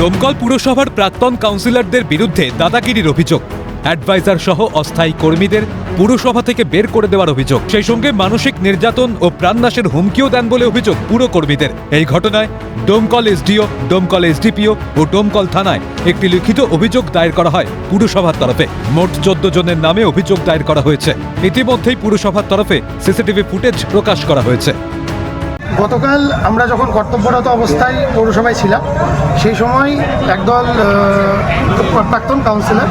দমকল পুরসভার প্রাক্তন কাউন্সিলরদের বিরুদ্ধে দাদাগিরির অভিযোগ। অ্যাডভাইজার সহ অস্থায়ী কর্মীদের পুরসভা থেকে বের করে দেওয়ার অভিযোগ। সেই সঙ্গে মানসিক নির্যাতন ও প্রাণনাশের হুমকিও দেন বলে অভিযোগ পুর কর্মীদের। এই ঘটনায় ডোমকল এসডিও, ডোমকল এসডিপিও ও ডোমকল থানায় একটি লিখিত অভিযোগ দায়ের করা হয় পুরসভার তরফে। মোট চোদ্দ জনের নামে অভিযোগ দায়ের করা হয়েছে। ইতিমধ্যেই পুরসভার তরফে সিসিটিভি ফুটেজ প্রকাশ করা হয়েছে। গতকাল আমরা যখন কর্তব্যরত অবস্থায় পৌরসভায় ছিলাম সেই সময় একদল প্রাক্তন কাউন্সিলর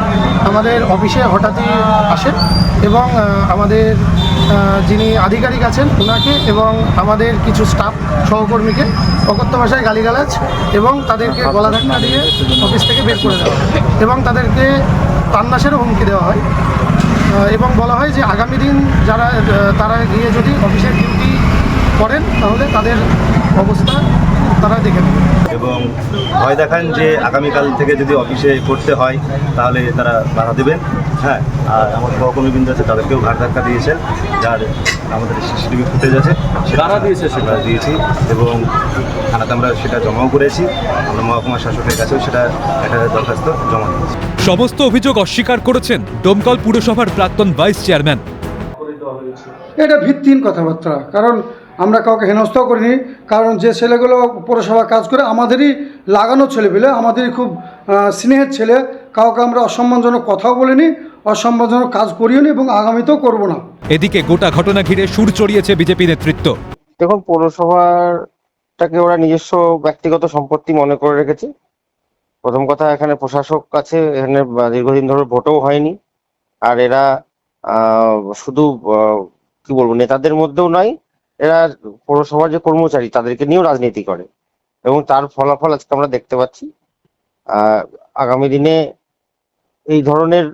আমাদের অফিসে হঠাৎই আসেন এবং আমাদের যিনি আধিকারিক আছেন ওনাকে এবং আমাদের কিছু স্টাফ সহকর্মীকে অকথ্য ভাষায় গালিগালাজ এবং তাদেরকে গলা ধাক্কা দিয়ে অফিস থেকে বের করে দেওয়া এবং তাদেরকে প্রাণনাশেরও হুমকি দেওয়া হয়। এবং বলা হয় যে আগামী দিন যারা তারা গিয়ে যদি অফিসের করেন তাহলে তাদের অবস্থা তারা দেখে নেবে। এবং ভয় দেখান যে আগামীকাল থেকে যদি অফিসে করতে হয় তাহলে তারা বাধা দেবেন। হ্যাঁ আর আমার সহকর্মীবৃন্দ আছে তাদেরকেও ঘাট ধাক্কা দিয়েছেন যার আমাদের সিসিটিভি ফুটেজ আছে সেটা দিয়েছে সেটা? দিয়েছি এবং থানাতে আমরা সেটা জমাও করেছি আমরা মহকুমা শাসকের কাছেও সেটা একটা দরখাস্ত জমা দিয়েছি। সমস্ত অভিযোগ অস্বীকার করেছেন ডোমকল পুরসভার প্রাক্তন ভাইস চেয়ারম্যান। এটা ভিত্তিহীন কথাবার্তা কারণ আমরা কাউকে হেনস্থাও করিনি কারণ যে ছেলেগুলো পৌরসভা কাজ করে আমাদেরই লাগানো ছেলেপিলে আমাদেরই খুব স্নেহের ছেলে কাউকে আমরা অসম্মানজনক কথাও বলিনি অসম্মানজনক কাজ করিও নি এবং আগামীতেও করব না। এদিকে গোটা ঘটনা ঘিরে সুর চড়িয়েছে বিজেপি নেতৃত্ব। দেখুন পৌরসভাটাকে ওরা নিজস্ব ব্যক্তিগত সম্পত্তি মনে করে রেখেছে। প্রথম কথা এখানে প্রশাসক আছে এখানে দীর্ঘদিন ধরে ভোটও হয়নি। আর এরা শুধু আহ, কি বলব নেতাদের মধ্যেও নয় এরা পৌরসভার যে কর্মচারী, তাদেরকে নিয়েও রাজনীতি করে। এবং তার ফলাফল আজকে আমরা দেখতে পাচ্ছি। আগামী দিনে এই ধরনের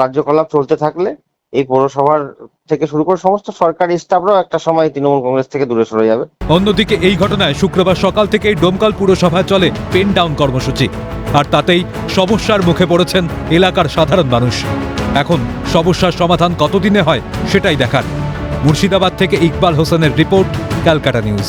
কার্যকলাপ চলতে থাকলে এই পৌরসভার থেকে শুরু করে সমস্ত সরকারি স্টাফরাও একটা সময় তৃণমূল কংগ্রেস থেকে দূরে সরে যাবে। অন্যদিকে এই ঘটনায় শুক্রবার সকাল থেকেই ডোমকাল পুরসভায় চলে পেন ডাউন কর্মসূচি। আর তাতেই সমস্যার মুখে পড়েছেন এলাকার সাধারণ মানুষ। এখন সমস্যার সমাধান কতদিনে হয় সেটাই দেখার। মুর্শিদাবাদ থেকে ইকবাল হোসেনের রিপোর্ট ক্যালকাটা নিউজ।